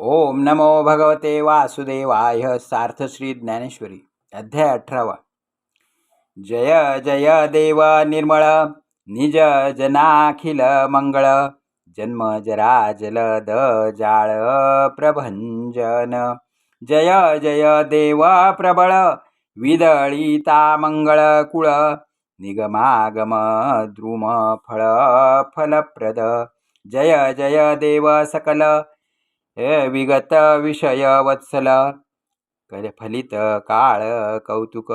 ओम नमो भगवते वासुदेवाय सार्थ श्री ज्ञानेश्वरी. अध्याय अठरावा. जय जय देव निर्मळ निज जनाखिल मंगळ जन्म जरा जलद जाळ प्रभंजन. जय जय देव प्रबळ विदळिता मंगळ कुळ निगमागम द्रुम फळ फलप्रद. जय जय देव सकल हे विगत विषय वत्सल. कर फलित काळ कौतुक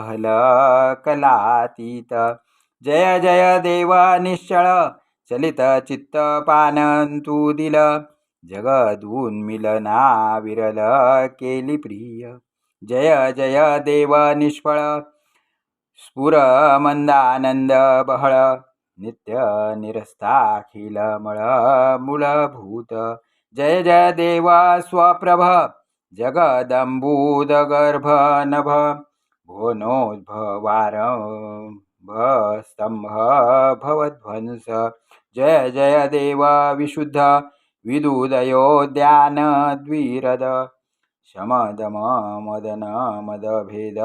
हल कलातीत जय जय देव निश्चळ. चलित चित्त पानंतु दिल. जगदून मिलना विरल केली प्रिय. जय जय देव निष्फळ. स्फुर मंदानंद बहळ. नित्य निरस्ताखिल मळ मूलभूत. जय जय देवा स्वप्रभ जगदंबूदगर्भ नभ भोनोद्भवार स्तंभ भवध्वंस। जय जय देव विशुद्ध विदुदयोद्यान द्विरद शमदम मदन मदभेद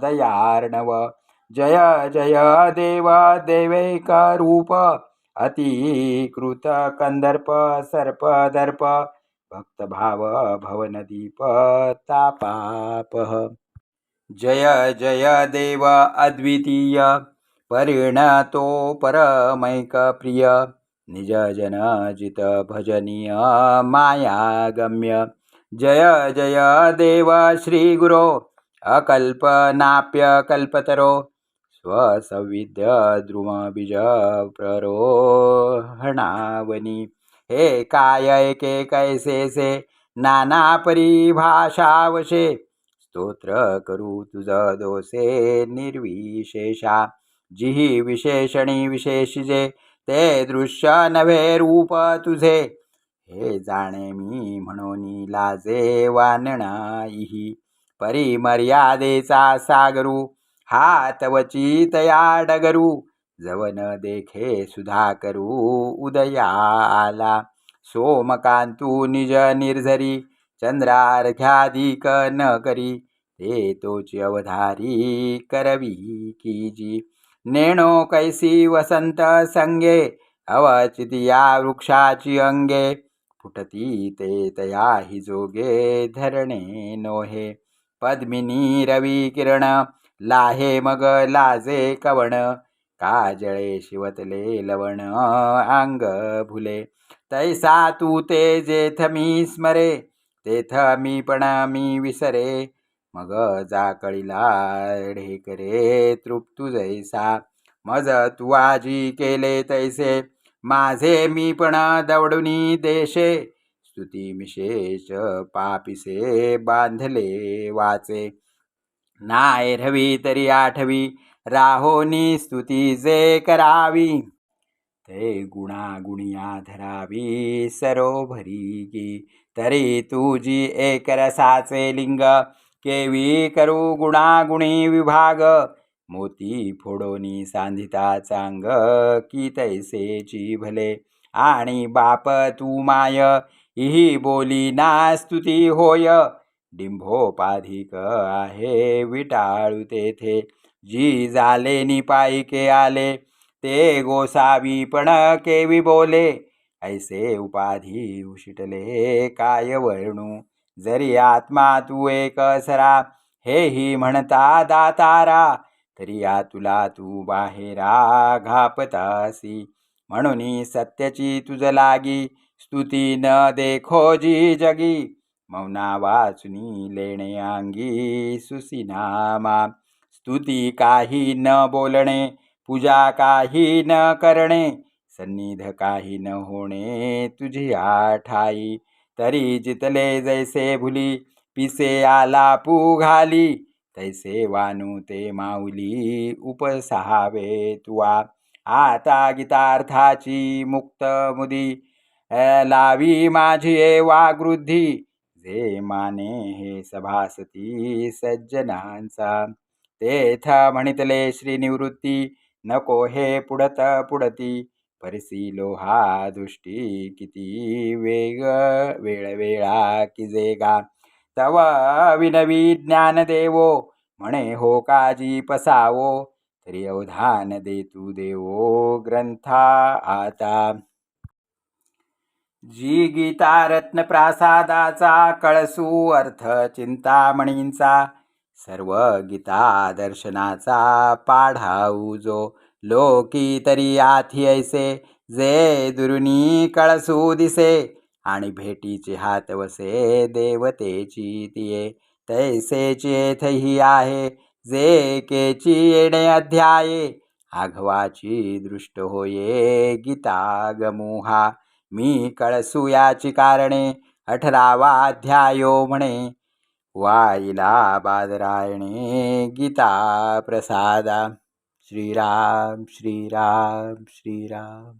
दयार्णव जय जय देव देवैकरूप अतिकृत कंदर्प सर्प दर्प भक्तभाव भवनदीप तापापः. जय जय देव अद्वितीय परिणतो परमैकप्रिय निजजनजित भजनीय मायागम्य. जय जय देव श्रीगुरो अकल्पनाप्य कल्पतरो स्वसंविद्य द्रुमाबीजा प्ररोहणावनी हे काय के कैसे से? नाना परिभाषावशे। स्तोत्र करू तुझा दोषे निर्विशेषा। जिही विशेषणी विशेषिजे ते दृश्य नव्हे रूप तुझे। हे जाणे मी म्हणून लाजे वानणाईही। परिमर्यादेचा सागरू हातवची तया डगरू जवन देखे सुधा करू उदया आला सोमकांतू निज निर्झरी चंद्रार्घ्याधिक न करी ते तोची अवधारी करवी जी नेणो कैसी वसंत संगे अवचिती या वृक्षाची अंगे फुटती ते तया हि जोगे धरणे नोहे. पद्मिनी रवी किरण लाहे मग लाजे कवण काजळे शिवतले लवण अंग भुले तैसा तू ते जेथ मी स्मरे तेथ मी पण मी विसरे. मग जाकळीला ढेकरे तृप्तू जैसा मज तू आजी केले तैसे माझे मी पण दवडुनी देशे. स्तुती मिशेष पापिसे बांधले वाचे. नाय रवी तरी आठवी. राहोनी स्तुती जे करावी. ते गुणागुणिया धरावी सरोभरी की तरी तुझी एक रसाचे लिंग. केवी करू गुणागुणी विभाग. मोती फोडोनी सांधिता चांग. की तैसेची भले. आणि बाप तू माय. ही बोली ना स्तुती होय. डिंभोपाधिक आहे विटाळू तेथे. जी झाले निपाईके आले ते गोसावी पण केवी बोले. ऐसे उपाधी उशिटले काय वर्णू जरी आत्मा तू एक सरा हे ही म्हणता दातारा. तरी या तुला तू बाहेरा घापतासी. म्हणून सत्याची तुझ लागी स्तुती न देखो जी जगी. मौना वाचुनी लेणे अंगी सुसिनामा. स्तुती काही न बोलणे पूजा काही न करणे सन्निध काही न होणे तुझी आठाई. तरी जितले जैसे भुली पिसे आला पू घाली तैसे वानू ते माऊली उपसहावे तुवा आता गीतार्थाची मुक्त मुदी लावी माझी वागृद्धी जे माने हे सभासती सज्जनांचा. तेथ म्हणितले श्रीनिवृत्ती नको हे पुढत पुढती. परसी लोहा दृष्टी किती वेग वेळ वेळा की जेगा. तव विनवी ज्ञान देवो म्हणे हो काजी पसावो. तरी अवधान देतू देवो ग्रंथा आता. जी गीता रत्न प्रासादाचा कळसू अर्थ चिंतामणींचा सर्व गीता दर्शनाचा पाढाऊ जो लोकी तरी आथी ऐसे जे दुरुनी कळसू दिसे आणि भेटीचे हात वसे देवतेची तिये तैसेचे थही आहे जे केची येणे अध्याये आघवाची दृष्ट होये गीता गमुहा मी कळसू याची कारणे अठरावा अध्यायो म्हणे. वाईला बादरायणे गीता प्रसादा. श्रीराम श्रीराम श्रीराम.